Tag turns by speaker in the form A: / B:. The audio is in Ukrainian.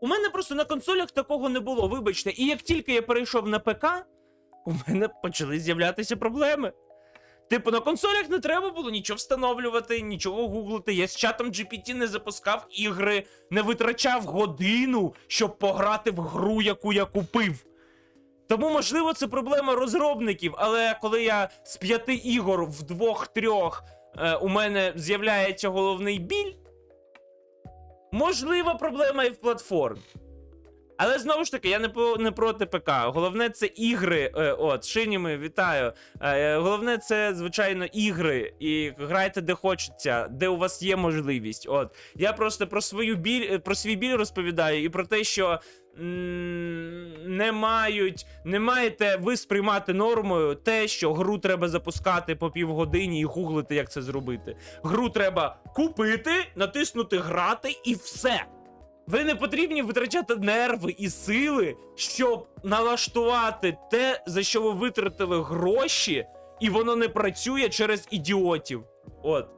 A: У мене просто на консолях такого не було, вибачте. І як тільки я перейшов на ПК, у мене почали з'являтися проблеми. Типу, на консолях не треба було нічого встановлювати, нічого гуглити. Я з чатом GPT не запускав ігри, не витрачав годину, щоб пограти в гру, яку я купив. Тому, можливо, це проблема розробників, але коли я з п'яти ігор в двох-трьох е, у мене з'являється головний біль, можлива проблема і в платформі. Але знову ж таки, я не, по, не проти ПК. Головне це ігри. Е, от, Шиніми, вітаю. Е, головне це, звичайно, ігри. І грайте де хочеться, де у вас є можливість. От. Я просто про свою біль, е, про свій біль розповідаю і про те, що м, не мають, не маєте ви сприймати нормою те, що гру треба запускати по півгодині і гуглити, як це зробити. Гру треба купити, натиснути грати і все. Ви не потрібні витрачати нерви і сили, щоб налаштувати те, за що ви витратили гроші, і воно не працює через ідіотів. От.